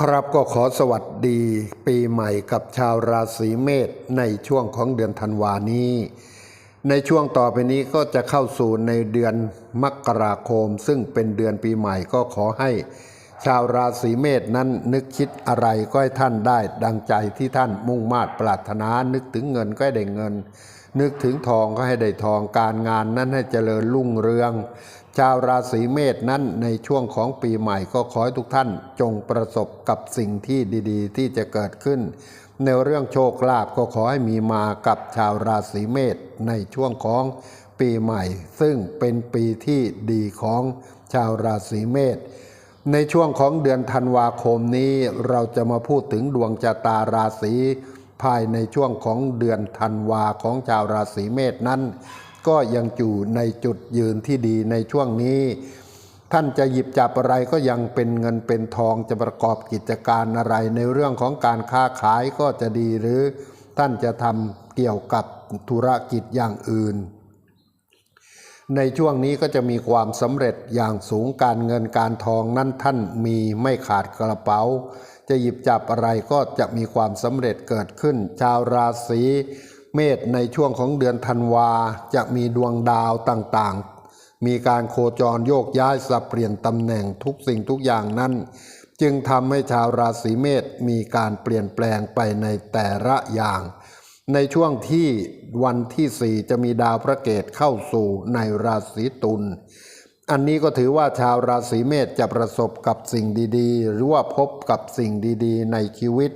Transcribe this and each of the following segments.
ครับก็ขอสวัสดีปีใหม่กับชาวราศีเมษในช่วงของเดือนธันวานี้ ในช่วงต่อไปนี้ก็จะเข้าสู่ในเดือนมกราคม ซึ่งเป็นเดือนปีใหม่ก็ขอให้ ชาวราศีเมษนั้นนึกคิดอะไรก็ให้ท่านได้ดังใจที่ท่านมุ่งมา่ปรารถนานึกถึงเงินก็ได้เงิน นึกถึงทองก็ให้ได้ทองการงานนั้นให้เจริญรุ่งเรือง ชาวราศีเมษนั้นในช่วงของปีใหม่ก็ขอให้ทุกท่านจงประสบกับสิ่งที่ดีๆ ที่จะเกิดขึ้น ในเรื่องโชคลาภก็ขอให้มีมากับชาวราศีเมษในช่วงของปีใหม่ ซึ่งเป็นปีที่ดีของชาวราศีเมษในช่วงของเดือนธันวาคมนี้เราจะมาพูดถึงดวงชะตาราศี ภายในช่วงของเดือนธันวาของชาวราศีเมษนั้น ก็ยังอยู่ในจุดยืนที่ดีในช่วงนี้ ท่านจะหยิบจับอะไรก็ยังเป็นเงินเป็นทองจะประกอบกิจการอะไรในเรื่องของการค้าขายก็จะดีหรือท่านจะทำเกี่ยวกับธุรกิจอย่างอื่น ในช่วงนี้ก็จะมีความสำเร็จอย่างสูงการเงินการทองนั้นท่านมีไม่ขาดกระเป๋า จะหยิบจับอะไรก็จะมีความสำเร็จเกิดขึ้น ชาวราศีเมษในช่วงของเดือนธันวาจะมีดวงดาวต่างๆ มีการโคจรโยกย้ายสับเปลี่ยนตำแหน่งทุกสิ่งทุกอย่างนั้น จึงทำให้ชาวราศีเมษมีการเปลี่ยนแปลงไปในแต่ละอย่าง ในช่วงที่วันที่สี่จะมีดาวพระเกตเข้าสู่ในราศีตุล อันนี้ก็ถือว่าชาวราศีเมษจะประสบกับสิ่งดีๆ หรือว่าพบกับสิ่งดีๆ ในชีวิต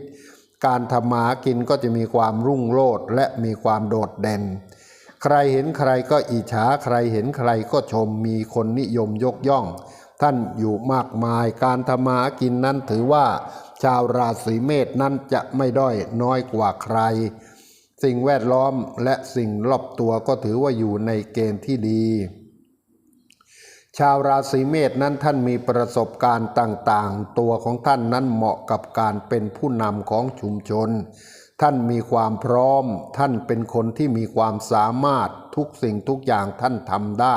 การทำมากินก็จะมีความรุ่งโรจน์และมีความโดดเด่น ใครเห็นใครก็อิจฉาใครเห็นใครก็ชมมีคนนิยมยกย่อง ท่านอยู่มากมายการทำมากินนั้นถือว่า ชาวราศีเมษนั้นจะไม่ด้อยน้อยกว่าใคร สิ่งแวดล้อมและสิ่งรอบตัวก็ถือว่าอยู่ในเกณฑ์ที่ดี ชาวราศีเมษนั้นท่านมีประสบการณ์ต่างๆ ตัวของท่านนั้นเหมาะกับการเป็นผู้นำของชุมชน ท่านมีความพร้อม ท่านเป็นคนที่มีความสามารถทุกสิ่งทุกอย่างท่านทำได้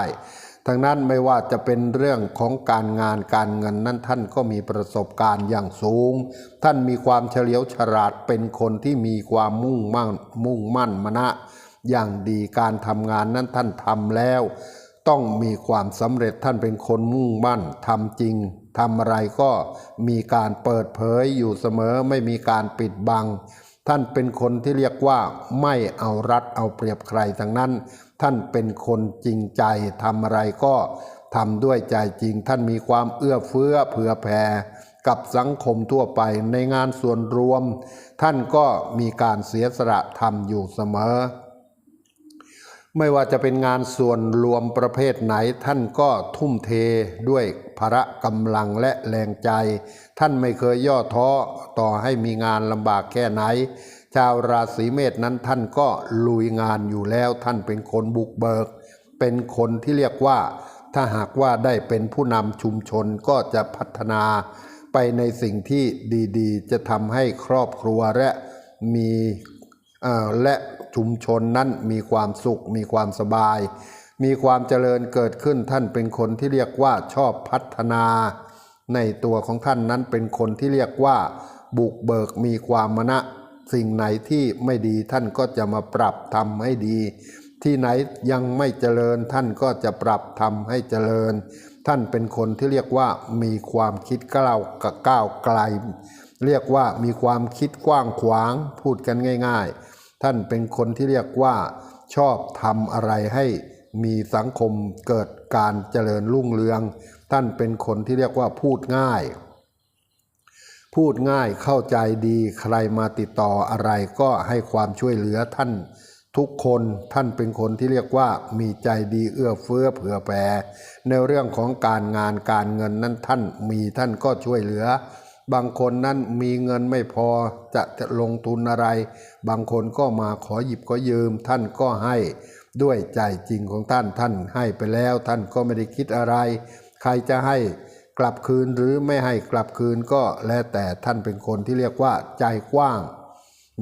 ทั้งนั้นไม่ว่าจะเป็นเรื่องของการงานการเงินนั้นท่านก็มีประสบการณ์อย่างสูง ท่านมีความเฉลียวฉลาดเป็นคนที่มีความมุ่งมั่นมุ่งมั่นมณะ อย่างดีการทำงานนั้นท่านทำแล้ว ต้องมีความสำเร็จท่านเป็นคนมุ่งมั่นทำจริงทำอะไรก็มีการเปิดเผยอยู่เสมอไม่มีการปิดบัง ท่านเป็นคนที่เรียกว่าไม่เอารัดเอาเปรียบใครทั้งนั้น ท่านเป็นคนจริงใจทำอะไรก็ทำด้วยใจจริง ท่านมีความเอื้อเฟื้อเผื่อแผ่กับสังคมทั่วไปในงานส่วนรวม ท่านก็มีการเสียสละทำอยู่เสมอ ไม่ว่าจะเป็นงานส่วนรวมประเภทไหน ท่านก็ทุ่มเทด้วยพระกำลังและแรงใจ ท่านไม่เคยย่อท้อต่อให้มีงานลำบากแค่ไหน ชาวราศีเมษนั้นท่านก็ลุยงานอยู่แล้วท่านเป็นคนบุกเบิก เป็นคนที่เรียกว่า ถ้าหากว่าได้เป็นผู้นำชุมชนก็จะพัฒนา ไปในสิ่งที่ดีๆ จะทำให้ครอบครัวและมีและชุมชนนั้นมีความสุข มีความสบาย มีความเจริญเกิดขึ้นท่านเป็นคนที่เรียกว่าชอบพัฒนา ในตัวของท่านนั้นเป็นคนที่เรียกว่า บุกเบิกมีความมณะ สิ่งไหนที่ไม่ดีท่านก็จะมาปรับทำให้ดี ที่ไหนยังไม่เจริญท่านก็จะปรับทำให้เจริญ ท่านเป็นคนที่เรียกว่ามีความคิดก้าวกับก้าวไกล เรียกว่ามีความคิดกว้างขวางพูดกันง่าย ๆ ท่านเป็นคนที่เรียกว่า ชอบทำอะไรให้มีสังคมเกิดการเจริญรุ่งเรือง ท่านเป็นคนที่เรียกว่าพูดง่าย พูดง่ายเข้าใจดีใครมาติดต่ออะไรก็ให้ความช่วยเหลือท่านทุกคนท่านเป็นคนที่เรียกว่ามีใจดีเอื้อเฟื้อเผื่อแผ่ในเรื่องของการงานการเงินนั้นท่านมีท่านก็ช่วยเหลือ บางคนนั้นมีเงินไม่พอจะจะลงทุนอะไร บางคนก็มาขอหยิบขอยืม ท่านก็ให้ด้วยใจจริงของท่านท่านให้ไปแล้ว ท่านก็ไม่ได้คิดอะไร ใครจะให้ กลับคืนหรือไม่ให้กลับคืนก็แล้วแต่ท่านเป็นคนที่เรียกว่าใจกว้าง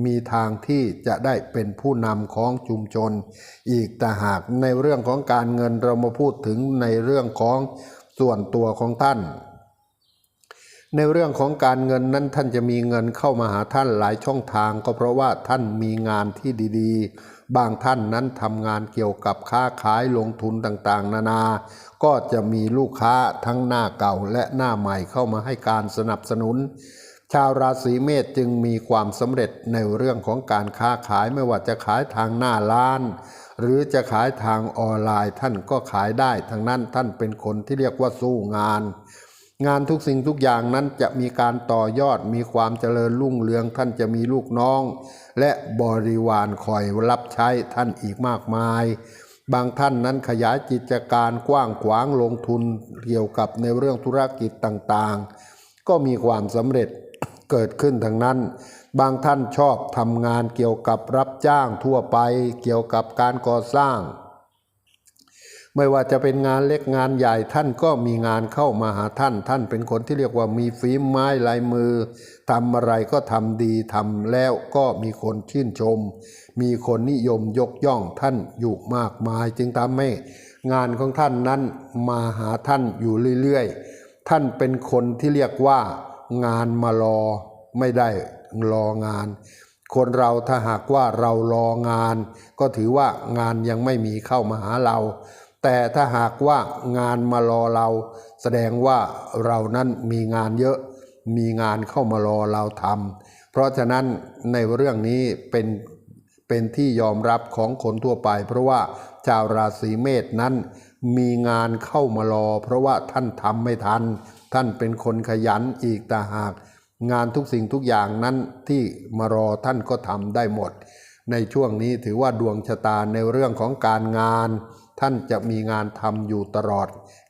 มีทางที่จะได้เป็นผู้นำของชุมชน อีกแต่หากในเรื่องของการเงินเรามาพูดถึงในเรื่องของส่วนตัวของท่าน ในเรื่องของการเงินนั้นท่านจะมีเงินเข้ามาหาท่านหลายช่องทาง ก็เพราะว่าท่านมีงานที่ดีๆ บางท่านนั้นทำงานเกี่ยวกับค้าขายลงทุนต่างๆ นานา ก็จะมีลูกค้าทั้งหน้าเก่าและหน้าใหม่เข้ามาให้การสนับสนุน ชาวราศีเมษจึงมีความสำเร็จในเรื่องของการค้าขายไม่ว่าจะขายทางหน้าร้าน หรือจะขายทางออนไลน์ท่านก็ขายได้ทั้งนั้นท่านเป็นคนที่เรียกว่าสู้งาน งานทุกสิ่งทุกอย่างนั้นจะมีการต่อยอดมีความเจริญรุ่งเรืองท่านจะมีลูกน้อง และบริวารคอยรับใช้ท่านอีกมากมาย บางท่านนั้นขยายกิจการกว้างขวางลงทุนเกี่ยวกับในเรื่องธุรกิจต่างๆ ก็มีความสำเร็จเกิดขึ้นทั้งนั้น บางท่านชอบทำงานเกี่ยวกับรับจ้างทั่วไป เกี่ยวกับการก่อสร้าง ไม่ว่าจะเป็นงานเล็กงานใหญ่ท่านก็มีงานเข้ามาหาท่าน ท่านเป็นคนที่เรียกว่ามีฝีไม้ลายมือทำอะไรก็ทำดีทำแล้วก็มีคนชื่นชม มีคนนิยมยกย่องท่านอยู่มากมาย จึงทำให้งานของท่านนั้นมาหาท่านอยู่เรื่อยๆ ท่านเป็นคนที่เรียกว่า งานมารอไม่ได้รองาน คนเราถ้าหากว่าเรารองาน ก็ถือว่างานยังไม่มีเข้ามาหาเรา แต่ถ้าหากว่างานมารอเรา แสดงว่าเรานั้นมีงานเยอะ มีงานเข้ามารอเราทำเพราะฉะนั้นในเรื่องนี้เป็นเป็นที่ยอมรับของคนทั่วไป เพราะว่าชาวราศีเมษนั้นมีงานเข้ามารอ เพราะว่าท่านทำไม่ทัน ท่านเป็นคนขยันอีกแต่หาก งานทุกสิ่งทุกอย่างนั้นที่มารอท่านก็ทำได้หมด ในช่วงนี้ถือว่าดวงชะตาในเรื่องของการงาน ท่านจะมีงานทำอยู่ตลอด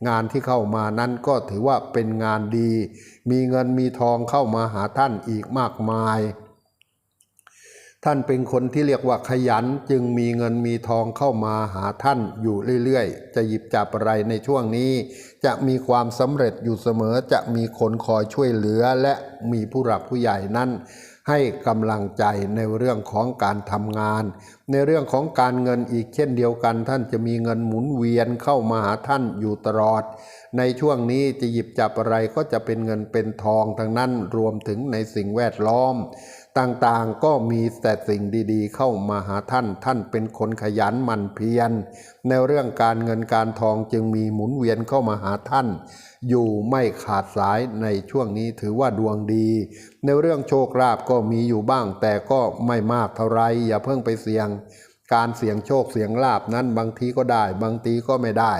งานที่เข้ามานั้นก็ถือว่าเป็นงานดี มีเงินมีทองเข้ามาหาท่านอีกมากมาย ท่านเป็นคนที่เรียกว่าขยันจึงมีเงินมีทองเข้ามาหาท่านอยู่เรื่อยๆ จะหยิบจับอะไรในช่วงนี้ จะมีความสำเร็จอยู่เสมอจะมีคนคอยช่วยเหลือและมีผู้หลักผู้ใหญ่นั้น ให้กำลังใจในเรื่องของการทำงาน ในเรื่องของการเงินอีกเช่นเดียวกัน ท่านจะมีเงินหมุนเวียนเข้ามาหาท่านอยู่ตลอด ในช่วงนี้จะหยิบจับอะไรก็จะเป็นเงินเป็นทองทั้งนั้นรวมถึงในสิ่งแวดล้อม ต่างๆก็มีแต่สิ่งดีๆ เข้ามาหาท่าน ท่านเป็นคนขยันหมั่นเพียร ในเรื่องการเงินการทองจึงมีหมุนเวียนเข้ามาหาท่าน อยู่ไม่ขาดสายในช่วงนี้ถือว่าดวงดี ในเรื่องโชคลาภก็มีอยู่บ้าง แต่ก็ไม่มากเท่าไรอย่าเพิ่งไปเสี่ยง การเสี่ยงโชคเสี่ยงลาบนั้นบางทีก็ได้ บางทีก็ไม่ได้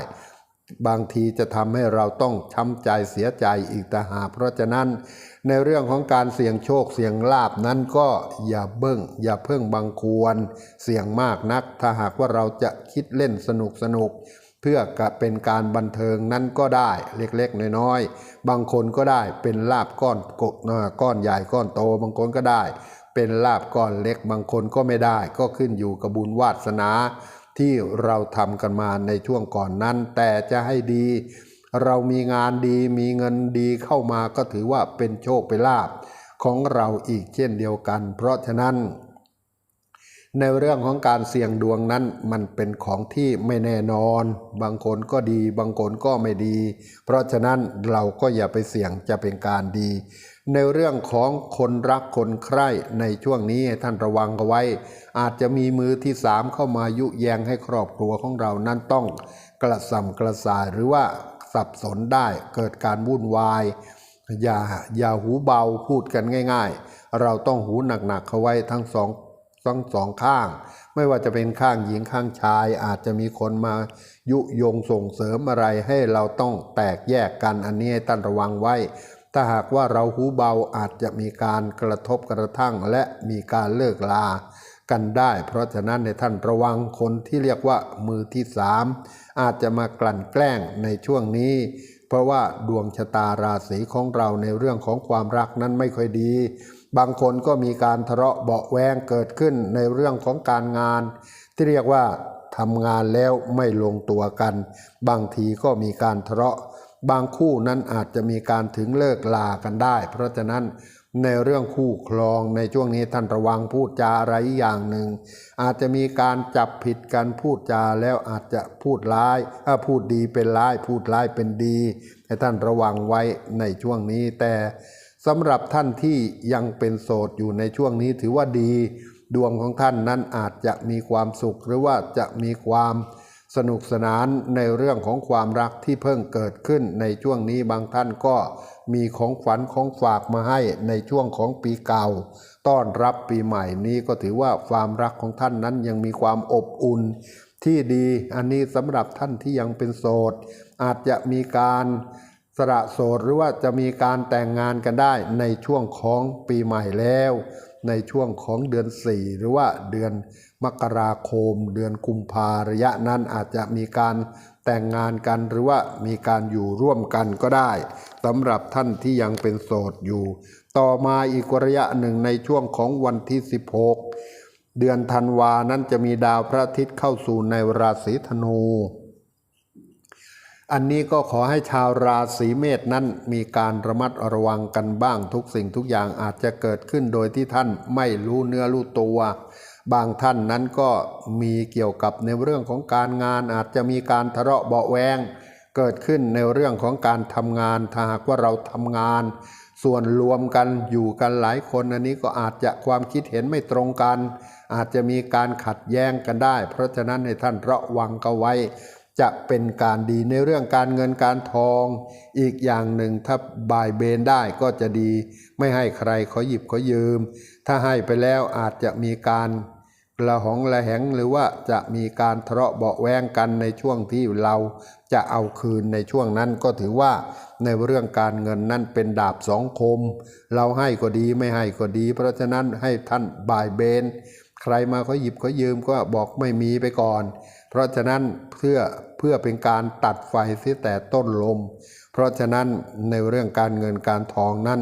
บางทีจะทำให้เราต้องช้ำใจเสียใจอีกต่างหากเพราะฉะนั้น ในเรื่องของการเสี่ยงโชคเสี่ยงลาบนั้นก็อย่าเบิ้งอย่าเพิ่งบังควร เสี่ยงมากนัก ถ้าหากว่าเราจะคิดเล่นสนุกสนุกเพื่อกเป็นการบันเทิงนั้นก็ได้เล็กๆน้อยๆบางคนก็ได้เป็นลาบก้อนกกก้อนใหญ่ก้อนโต บางคนก็ได้ เป็นลาบก้อนเล็กบางคนก็ไม่ได้ ก็ขึ้นอยู่กับบุญวาสนาที่เราทำกันมาในช่วงก่อนนั้น แต่จะให้ดี เรามีงานดีมีเงินดีเข้ามาก็ถือว่าเป็นโชคเป็นลาบของเราอีกเช่นเดียวกัน เพราะฉะนั้น ในเรื่องของการเสี่ยงดวงนั้นมันเป็นของที่ไม่แน่นอน บางคนก็ดีบางคนก็ไม่ดี เพราะฉะนั้นเราก็อย่าไปเสี่ยงจะเป็นการดี ในเรื่องของคนรักคนใคร่ในช่วงนี้ท่านระวังเอาไว้ อาจจะมีมือที่สามเข้ามายุแยงให้ครอบครัวของเรานั้นต้องกระส่ำกระส่ายหรือว่า สับสนได้ เกิดการวุ่นวาย อย่าอย่าหูเบาพูดกันง่าย ๆ เราต้องหูหนักๆเข้าไว้ทั้งสองทั้งสองข้าง ไม่ว่าจะเป็นข้างหญิงข้างชาย อาจจะมีคนมายุยงส่งเสริมอะไรให้เราต้องแตกแยกกันอันนี้ให้ท่านระวังไว้ ถ้าหากว่าเราหูเบาอาจจะมีการกระทบกระทั่งและมีการเลิกลากันได้ เพราะฉะนั้นในท่านระวังคนที่เรียกว่ามือที่สาม อาจจะมากลั่นแกล้งในช่วงนี้ เพราะว่าดวงชะตาราศีของเราในเรื่องของความรักนั้นไม่ค่อยดี บางคนก็มีการทะเลาะเบาะแวงเกิดขึ้นในเรื่องของการงาน ที่เรียกว่าทำงานแล้วไม่ลงตัวกัน บางทีก็มีการทะเลาะ บางคู่นั้นอาจจะมีการถึงเลิกลากันได้ เพราะฉะนั้น ในเรื่องคู่ครองในช่วงนี้ท่านระวังพูดจาอะไรอย่างหนึ่ง อาจจะมีการจับผิดกันพูดจาแล้วอาจจะพูดร้ายถ้าพูดดีเป็นร้าย พูดร้ายเป็นดี ให้ท่านระวังไว้ในช่วงนี้ แต่สำหรับท่านที่ยังเป็นโสดอยู่ในช่วงนี้ถือว่าดี ดวงของท่านนั้นอาจจะมีความสุขหรือว่าจะมีความ สนุกสนานในเรื่องของความรักที่เพิ่งเกิดขึ้นในช่วงนี้บางท่านก็มีของขวัญของฝากมาให้ในช่วงของปีเก่า ต้อนรับปีใหม่นี้ก็ถือว่าความรักของท่านนั้นยังมีความอบอุ่น ที่ดีอันนี้สำหรับท่านที่ยังเป็นโสด อาจจะมีการสละโสดหรือว่าจะมีการแต่งงานกันได้ในช่วงของปีใหม่แล้ว ในช่วงของเดือน 4 หรือว่าเดือนมกราคม เดือนกุมภาระยะนั้นอาจจะมีการแต่งงานกันหรือว่ามีการอยู่ร่วมกันก็ได้สำหรับท่านที่ยังเป็นโสดอยู่ ต่อมาอีกระยะหนึ่งในช่วงของวันที่ 16 เดือนธันวานั้นจะมีดาวพระอาทิตย์เข้าสู่ในราศีธนู อันนี้ก็ขอให้ชาวราศีเมษนั้นมีการระมัดระวังกันบ้างทุกสิ่งทุกอย่างอาจจะเกิดขึ้นโดยที่ท่านไม่รู้เนื้อรู้ตัว บางท่านนั้นก็มีเกี่ยวกับในเรื่องของการงาน อาจจะมีการทะเลาะเบาแวงเกิดขึ้นในเรื่องของการทำงานถ้าหากว่าเราทำงาน ส่วนรวมกันอยู่กันหลายคนอันนี้ก็อาจจะความคิดเห็นไม่ตรงกัน อาจจะมีการขัดแย้งกันได้ เพราะฉะนั้นให้ท่านระวังกันไว้ จะเป็นการดีในเรื่องการเงินการทอง อีกอย่างหนึ่งถ้าบายเบนได้ก็จะดี ไม่ให้ใครขอหยิบขอยืม ถ้าให้ไปแล้วอาจจะมีการระหองระแหงหรือว่าจะมีการทะเลาะเบาแวงกันในช่วงที่เราจะเอาคืนในช่วงนั้นก็ถือว่าในเรื่องการเงินนั้นเป็นดาบสองคม เราให้ก็ดีไม่ให้ก็ดี เพราะฉะนั้นให้ท่านบายเบน ใครมาเขาหยิบเขายืมก็บอกไม่มีไปก่อน เพราะฉะนั้นเพื่อเพื่อเป็นการตัดไฟเสียแต่ต้นลม เพราะฉะนั้นในเรื่องการเงินการทองนั้น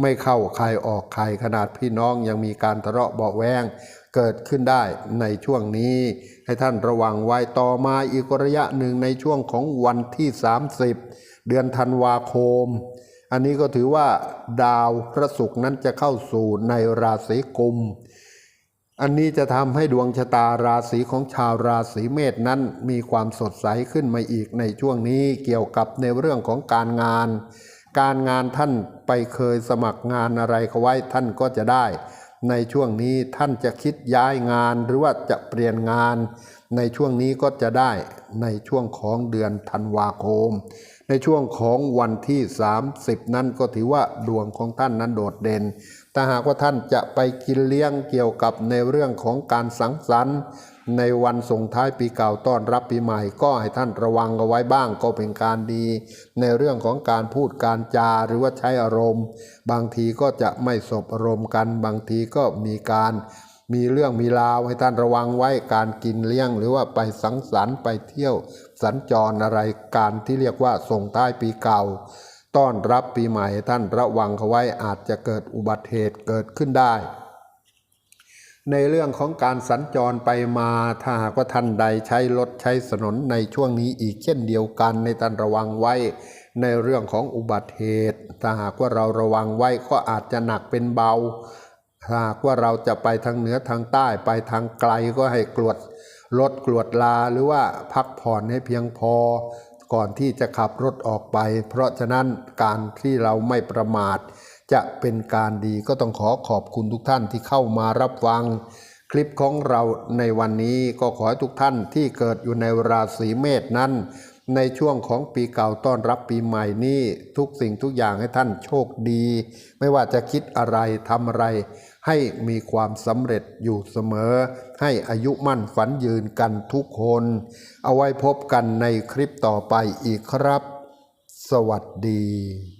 ไม่เข้าใครออกใครขนาดพี่น้องยังมีการทะเลาะเบาแวงเกิดขึ้นได้ในช่วงนี้ ให้ท่านระวังไว้ต่อมาอีกระยะหนึ่งในช่วงของวันที่ 30 เดือนธันวาคม อันนี้ก็ถือว่าดาวพระศุกร์นั้นจะเข้าสู่ในราศีกุม อันนี้จะทำให้ดวงชะตาราศีของชาวราศีเมษนั้นมีความสดใสขึ้นมาอีกในช่วงนี้เกี่ยวกับในเรื่องของการงาน การงานท่านไปเคยสมัครงานอะไรเขาไว้ท่านก็จะได้ ในช่วงนี้ท่านจะคิดย้ายงานหรือว่าจะเปลี่ยนงาน ในช่วงนี้ก็จะได้ในช่วงของเดือนธันวาคม ในช่วงของวันที่ 30 นั้นก็ถือว่าดวงของท่านนั้นโดดเด่น แต่หากว่าท่านจะไปกินเลี้ยงเกี่ยวกับในเรื่องของการสังสรรค์ ในวันส่งท้ายปีเก่าต้อนรับปีใหม่ ก็ให้ท่านระวังเอาไว้บ้างก็เป็นการดี ในเรื่องของการพูดการจาหรือว่าใช้อารมณ์ บางทีก็จะไม่สบอารมณ์กัน บางทีก็มีการมีเรื่องมีราวให้ท่านระวังไว้การกินเลี้ยง หรือว่าไปสังสรรค์ไปเที่ยว สัญจรอะไรการที่เรียกว่าส่งท้ายปีเก่า ต้อนรับปีใหม่ท่านระวังเขาไว้อาจจะเกิดอุบัติเหตุเกิดขึ้นได้ ในเรื่องของการสัญจรไปมาถ้าหากว่าท่านใดใช้รถใช้ถนนในช่วงนี้อีกเช่นเดียวกันในท่านระวังไว้ ในเรื่องของอุบัติเหตุถ้าหากว่าเราระวังไว้ก็อาจจะหนักเป็นเบาหากว่าเราจะไปทางเหนือทางใต้ไปทางไกลก็ให้กรวดรถกรวดลาหรือว่าพักผ่อนให้เพียงพอ ก่อนที่จะขับรถออกไป เพราะฉะนั้นการที่เราไม่ประมาท จะเป็นการดีก็ต้องขอขอบคุณทุกท่านที่เข้ามารับฟัง คลิปของเราในวันนี้ก็ขอให้ทุกท่านที่เกิดอยู่ในราศีเมษนั้น ในช่วงของปีเก่าต้อนรับปีใหม่นี้ทุกสิ่งทุกอย่างให้ท่านโชคดี ไม่ว่าจะคิดอะไรทำอะไร ให้มีความสำเร็จอยู่เสมอ ให้อายุมั่นฝันยืนกันทุกคน เอาไว้พบกันในคลิปต่อไปอีกครับ สวัสดี